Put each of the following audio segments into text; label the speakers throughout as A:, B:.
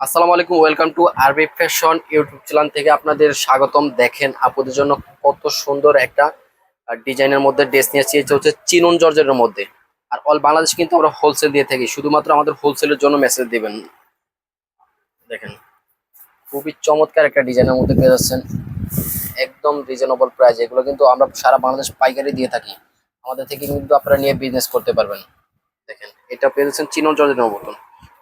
A: আসসালামু আলাইকুম welcome to R B fashion YouTube channel থেকে আপনাদের স্বাগতম। দেখেন আপুদের জন্য কত সুন্দর একটা ডিজাইনের মধ্যে ড্রেস নিয়ে এসেছি এটা হচ্ছে চিনুন জর্জের মধ্যে। আর অল বাংলাদেশ কিন্তু আমরা হোলসেল দিয়ে থাকি। শুধুমাত্র আমাদের হোলসেলের জন্য মেসেজ দিবেন। দেখেন, খুবই চমৎকার একটা ডিজাইনের মধ্যে পেয়ে যাচ্ছেন। একদম রিজনেবল প্রাইস এগুলো কিন্তু আমরা সারা বাংলাদেশ পাইকারি দিয়ে থাকি। আমাদের থেকে কিন্তু আপনারা নিয়ে বিজনেস করতে পারবেন। দেখেন, এটা পেয়ে যাচ্ছেন চিনুন জর্জের মতন।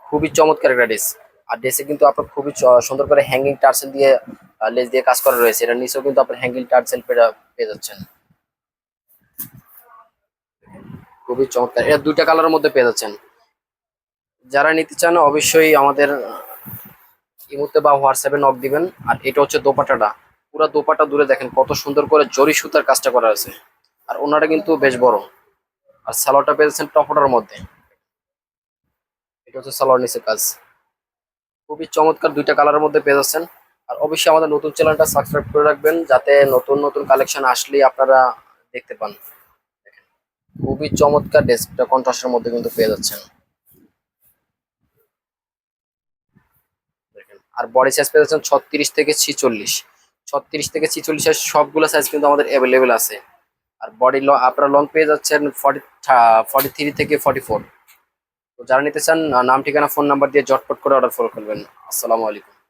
A: খুবই চমৎকার একটা ড্রেস আর ড্রেসে কিন্তু আপনার খুবই সুন্দর করে হ্যাঙ্গিং টার্সেল দিয়ে লেস দিয়ে কাজ করা রয়েছে। এটা নিচেও কিন্তু আপনার হ্যাঙ্গিং টার্সেল পেয়ে যাচ্ছেন। খুবই চমৎকার। এটা দুইটা কালারের মধ্যে পেয়ে যাচ্ছেন। যারা নিতে চান, অবশ্যই আমাদের ইমুতে বা হোয়াটসঅ্যাপে নক দিবেন। আর এটা হচ্ছে দোপাটাটা পুরো দোপাটা দূরে দেখেন, কত সুন্দর করে জরি সুতার কাজটা করা আছে। আর ওনাটা কিন্তু বেশ বড়। আর সালোয়ারটা পেয়েছেন টপটার মধ্যে। এটা হচ্ছে সালোয়ার নিচে কাজ। খুবই চমৎকার দুইটা কালারের মধ্যে পেয়ে যাচ্ছেন। আর অবশ্যই আমাদের নতুন চ্যানেলটা সাবস্ক্রাইব করে রাখবেন, যাতে নতুন নতুন কালেকশন আসলেই আপনারা দেখতে পান। খুবই চমৎকার ডেস্কটা কন্ট্রাস্টের মধ্যে কিন্তু পেয়ে যাচ্ছেন। আর বডি সাইজ পেয়ে যাচ্ছেন ছত্রিশ থেকে ছিচল্লিশ। ছত্রিশ থেকে ছিচল্লিশের সবগুলো সাইজ কিন্তু আমাদের অ্যাভেলেবেল আছে। আর বডি আপনারা লং পেয়ে যাচ্ছেন ফর্টি ফর্টি থ্রি থেকে ফর্টি ফোর যারা নিতে চান নাম, ঠিকানা ফোন নাম্বার দিয়ে জটপট করে অর্ডার ফলো করবেন। আসসালামু আলাইকুম।